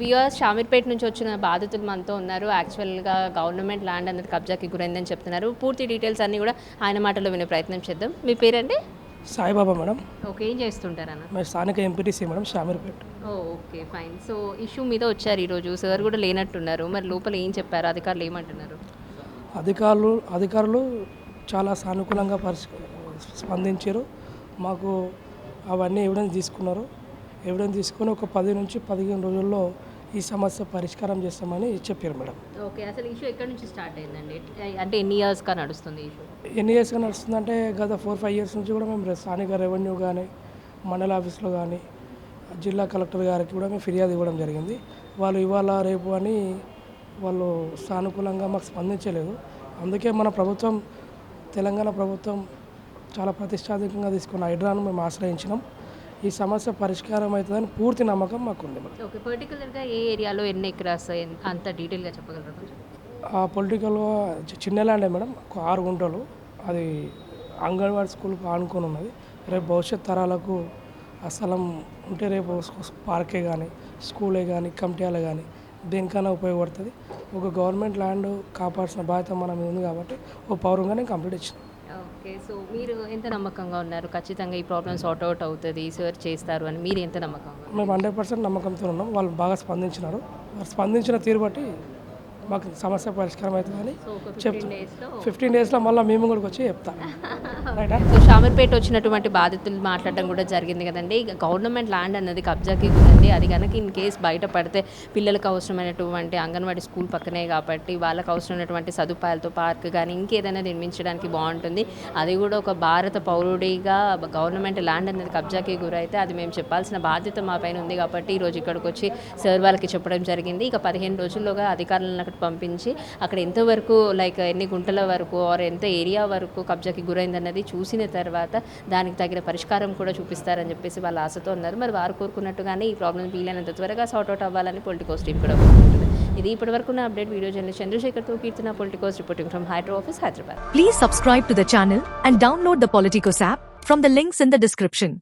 VR Shamirpet నుంచి వచ్చిన బాధితులు మనతో ఉన్నారు. యాక్చువల్గా గవర్నమెంట్ ల్యాండ్ అనేది కబ్జాకి గురైందని చెప్తున్నారు. పూర్తి డీటెయిల్స్ అన్నీ కూడా ఆయన మాటలో వినే ప్రయత్నం చేద్దాం. మీ పేరండి? సాయిబాబా మేడం. ఓకే ఏం చేస్తుంటారన్న మరి స్థానిక MPTC madam Shamirpet okay fine so issue మీద వచ్చారు ఈరోజు సార్ కూడా లేనట్టున్నారు. మరి లోపల ఏం చెప్పారు? అధికారులు ఏమంటున్నారు? అధికారులు అధికారులు చాలా సానుకూలంగా పరిశ స్పందించారు. మాకు అవన్నీ ఎవిడెన్స్ తీసుకున్నారు. ఎవిడెన్స్ తీసుకొని ఒక పది నుంచి పదిహేను రోజుల్లో ఈ సమస్య పరిష్కారం చేస్తామని చెప్పారు మేడం. ఓకే అసలు ఇష్యూ ఎక్కడి నుంచి స్టార్ట్ అయిందండి? అంటే ఎన్ని ఇయర్స్గా నడుస్తుంది ఇష్యూ ఎన్ని ఇయర్స్గా నడుస్తుందంటే గత ఫోర్ ఫైవ్ ఇయర్స్ నుంచి కూడా మేము స్థానిక రెవెన్యూ కానీ మండల ఆఫీస్లో కానీ జిల్లా కలెక్టర్ గారికి కూడా మేము ఫిర్యాదు ఇవ్వడం జరిగింది. వాళ్ళు ఇవాళ రేపు అని వాళ్ళు సానుకూలంగా మాకు స్పందించలేదు. అందుకే మన ప్రభుత్వం తెలంగాణ ప్రభుత్వం చాలా ప్రతిష్టాత్మకంగా తీసుకున్న హైడ్రాను మేము ఆశ్రయించినాం. ఈ సమస్య పరిష్కారం అవుతుందని పూర్తి నమ్మకం మాకుంది మేడం. ఓకే పర్టికులర్గా ఏ ఏరియాలో ఎన్ని ఎకరాస్ అంత డీటెయిల్గా చెప్పగలరా కొంచెం? ఆ పొలిటికల్ చిన్న ల్యాండే మేడం ఒక ఆరు గుంటలు. అది అంగన్వాడీ స్కూల్కి ఆనుకొని ఉన్నది. రేపు భవిష్యత్ తరాలకు ఆ స్థలం ఉంటే రేపు పార్కే కానీ స్కూలే కానీ కమిటీలే కానీ దేనికైనా ఉపయోగపడుతుంది. ఒక గవర్నమెంట్ ల్యాండ్ కాపాడాల్సిన బాధ్యత మన మీద ఉంది కాబట్టి ఓ పౌరంగా నేను కంప్లీట్ ఇచ్చిన ఓకే సో మీరు ఎంత నమ్మకంగా ఉన్నారు ఖచ్చితంగా ఈ ప్రాబ్లమ్ సార్ట్ అవుట్ అవుతుంది సర్చ్ చేస్తారు అని మీరు ఎంత నమ్మకంగా ఉన్నారు? మేము హండ్రెడ్ పర్సెంట్ నమ్మకంతో ఉన్నాం వాళ్ళు బాగా స్పందించినారు వారు స్పందించిన తీరు బట్టి మాకు సమస్య పరిష్కారం అవుతుందని చెప్తా. ఫిఫ్టీన్ డేస్లో మళ్ళీ మేము కూడా వచ్చి చెప్తాం సో షామర్పేట వచ్చినటువంటి బాధితులు మాట్లాడడం కూడా జరిగింది కదండి. గవర్నమెంట్ ల్యాండ్ అన్నది కబ్జాకి ఉంది అది కనుక ఇన్ కేస్ బయట పడితే పిల్లలకు అవసరమైనటువంటి అంగన్వాడీ స్కూల్ పక్కనే కాబట్టి వాళ్ళకు అవసరమైనటువంటి సదుపాయాలతో పార్క్ కానీ ఇంకేదైనా నిర్మించడానికి బాగుంటుంది. అది కూడా ఒక భారత పౌరుడిగా గవర్నమెంట్ ల్యాండ్ అనేది కబ్జాకి గురైతే అది మేము చెప్పాల్సిన బాధ్యత మా పైన ఉంది కాబట్టి ఈరోజు ఇక్కడికి వచ్చి సార్ వాళ్ళకి చెప్పడం జరిగింది. ఇక పదిహేను రోజుల్లోగా అధికారులను అక్కడ పంపించి అక్కడ ఎంతవరకు లైక్ ఎన్ని గుంటల వరకు ఆర్ ఎంత ఏరియా వరకు కబ్జాకి గురైందన్నది చూసిన తర్వాత దానికి తగిన పరిష్కారం కూడా చూపిస్తారని చెప్పేసి వాళ్ళు ఆశతో ఉన్నారు. మరి వారు కోరుకున్నట్టుగానే ఈ ప్రాబ్లమ్ వీలైనంత త్వరగా సార్ట్అవుట్ అవ్వాలని పొలిటికోస్ టీం కూడా కోరుకుంటుంది. ఇది ఇప్పటివరకు ఉన్న update video journalist చంద్రశేఖర్తో Keerthana Politicos reporting from hydro office Hyderabad please subscribe to the channel and download the Politicos app from the links in the description